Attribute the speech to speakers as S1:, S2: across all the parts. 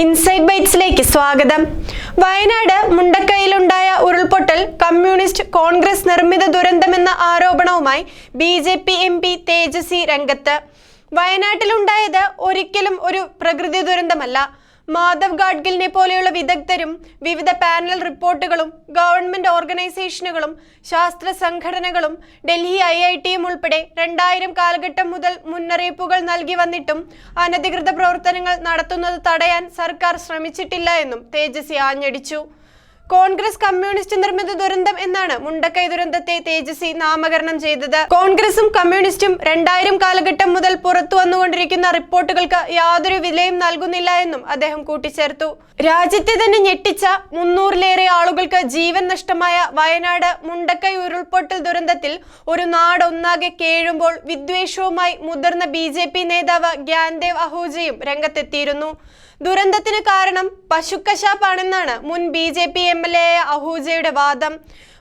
S1: Inside ബൈറ്റ്സിലേക്ക് സ്വാഗതം. വയനാട് മുണ്ടക്കൈയിലുണ്ടായ ഉരുൾപൊട്ടൽ communist Congress നിർമ്മിത ദുരന്തമെന്ന ആരോപണവുമായി B J P M P Tejasvi രംഗത്ത്. വയനാട്ടിലുണ്ടായത് ഒരിക്കലും ഒരു പ്രകൃതി ദുരന്തമല്ല. മാധവ് ഗാഡ്ഗിലിനെ പോലെയുള്ള വിദഗ്ധരും വിവിധ പാനൽ റിപ്പോർട്ടുകളും ഗവൺമെന്റ് ഓർഗനൈസേഷനുകളും ശാസ്ത്ര സംഘടനകളും ഡൽഹി ഐ ഐ ടിയും ഉൾപ്പെടെ രണ്ടായിരം കാലഘട്ടം മുതൽ മുന്നറിയിപ്പുകൾ നൽകി വന്നിട്ടും അനധികൃത പ്രവർത്തനങ്ങൾ നടത്തുന്നത് തടയാൻ സർക്കാർ ശ്രമിച്ചിട്ടില്ല എന്നും തേജസ്വി ആഞ്ഞടിച്ചു. കോൺഗ്രസ് കമ്മ്യൂണിസ്റ്റ് നിർമ്മിത ദുരന്തം എന്നാണ് മുണ്ടക്കൈ ദുരന്തത്തെ തേജസ്വി നാമകരണം ചെയ്തത്. കോൺഗ്രസും കമ്മ്യൂണിസ്റ്റും രണ്ടായിരം കാലഘട്ടം മുതൽ പുറത്തു വന്നുകൊണ്ടിരിക്കുന്ന റിപ്പോർട്ടുകൾക്ക് യാതൊരു വിലയും നൽകുന്നില്ല എന്നും അദ്ദേഹം കൂട്ടിച്ചേർത്തു. രാജ്യത്തെ തന്നെ ഞെട്ടിച്ച മുന്നൂറിലേറെ ആളുകൾക്ക് ജീവൻ നഷ്ടമായ വയനാട് മുണ്ടക്കൈ ഉരുൾപൊട്ടൽ ദുരന്തത്തിൽ ഒരു നാടൊന്നാകെ കേഴുമ്പോൾ വിദ്വേഷവുമായി മുതിർന്ന ബി നേതാവ് ഗ്യാൻദേവ് അഹൂജയും രംഗത്തെത്തിയിരുന്നു. ദുരന്തത്തിന് കാരണം പശുക്കശാപ്പാണെന്നാണ് മുൻ B J P M L A അഹൂജയുടെ വാദം.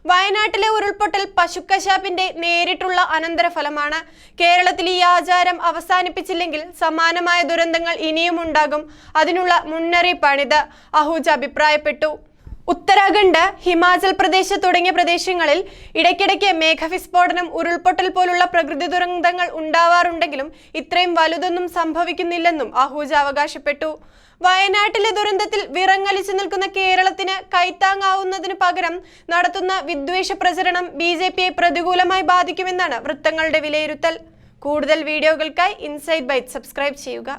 S1: വയനാട്ടിലെ ഉരുൾപൊട്ടൽ പശുക്കശാപ്പിന്റെ നേരിട്ടുള്ള അനന്തരഫലമാണ്. കേരളത്തിൽ ഈ ആചാരം അവസാനിപ്പിച്ചില്ലെങ്കിൽ സമാനമായ ദുരന്തങ്ങൾ ഇനിയും ഉണ്ടാകും അതിനുള്ള മുന്നറിയിപ്പാണിത്. അഹൂജ അഭിപ്രായപ്പെട്ടു. ഉത്തരാഖണ്ഡ് ഹിമാചൽ പ്രദേശ് തുടങ്ങിയ പ്രദേശങ്ങളിൽ ഇടയ്ക്കിടയ്ക്ക് മേഘവിസ്ഫോടനം ഉരുൾപൊട്ടൽ പോലുള്ള പ്രകൃതി ദുരന്തങ്ങൾ ഉണ്ടാവാറുണ്ടെങ്കിലും ഇത്രയും വലുതൊന്നും സംഭവിക്കുന്നില്ലെന്നും അഹൂജ അവകാശപ്പെട്ടു. വയനാട്ടിലെ ദുരന്തത്തിൽ വിറങ്ങലിച്ചു നിൽക്കുന്ന കേരളത്തിന് കൈത്താങ്ങാവുന്നതിന് പകരം നടത്തുന്ന വിദ്വേഷ പ്രചരണം ബി ജെ പിയെ പ്രതികൂലമായി ബാധിക്കുമെന്നാണ് വൃത്തങ്ങളുടെ വിലയിരുത്തൽ. കൂടുതൽ വീഡിയോകൾക്കായി ഇൻസൈറ്റ് ബൈറ്റ് സബ്സ്ക്രൈബ് ചെയ്യുക.